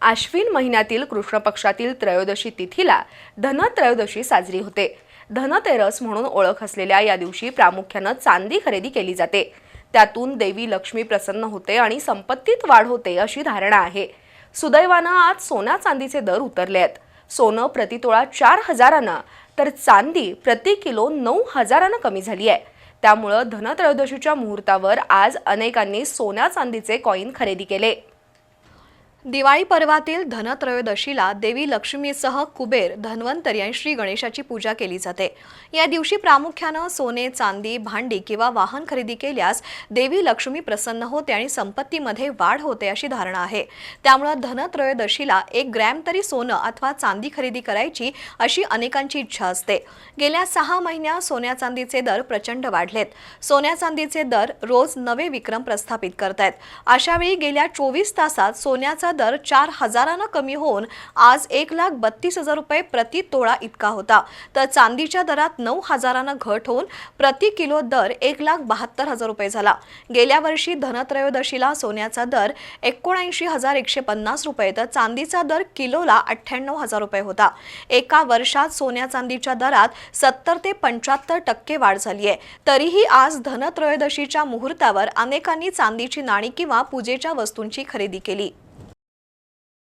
आश्विन महिन्यातील कृष्ण पक्षातील त्रयोदशी तिथीला धनत्रयोदशी साजरी होते. धनतेरस म्हणून ओळख असलेल्या या दिवशी प्रामुख्यानं चांदी खरेदी केली जाते. त्यातून देवी लक्ष्मी प्रसन्न होते आणि संपत्तीत वाढ होते अशी धारणा आहे. सुदैवानं आज सोन्या चांदीचे दर उतरले आहेत. सोनं प्रतितोळा चार हजारानं तर चांदी प्रति किलो नऊ हजारानं कमी झाली आहे. त्यामुळं धनत्रयोदशीच्या मुहूर्तावर आज अनेकांनी सोन्या चांदीचे कॉईन खरेदी केले. दिवाळी पर्वातील धनत्रयोदशीला देवी लक्ष्मीसह कुबेर धन्वंतरी आणि श्री गणेशाची पूजा केली जाते. या दिवशी प्रामुख्यानं सोने चांदी भांडी किंवा वाहन खरेदी केल्यास देवी लक्ष्मी प्रसन्न होते आणि संपत्तीमध्ये वाढ होते अशी धारणा आहे. त्यामुळं धनत्रयोदशीला एक ग्रॅम तरी सोनं अथवा चांदी खरेदी करायची अशी अनेकांची इच्छा असते. गेल्या सहा महिन्यात सोन्या चांदीचे दर प्रचंड वाढलेत. सोन्या चांदीचे दर रोज नवे विक्रम प्रस्थापित करत आहेत अशावेळी गेल्या चोवीस तासात सोन्याचा दर चार हजारानं कमी होऊन आज एक लाख बत्तीस हजार रुपये प्रति तोळा इतका होता. तर चांदीच्या दरात नऊ हजारानं घट होऊन प्रति किलो दर एक लाख बहात्तर हजार रुपये झाला. गेल्या वर्षी धनत्रयोदशीला सोन्याचा दर एकोणऐंशी हजार एकशे पन्नास रुपये तर चांदीचा दर किलोला अठ्ठ्याण्णव हजार रुपये होता. एका वर्षात सोन्या चांदीच्या दरात सत्तर ते पंच्याहत्तर टक्के वाढ झाली आहे तरीही आज धनत्रयोदशीच्या मुहूर्तावर अनेकांनी चांदीची नाणी किंवा पूजेच्या वस्तूंची खरेदी केली.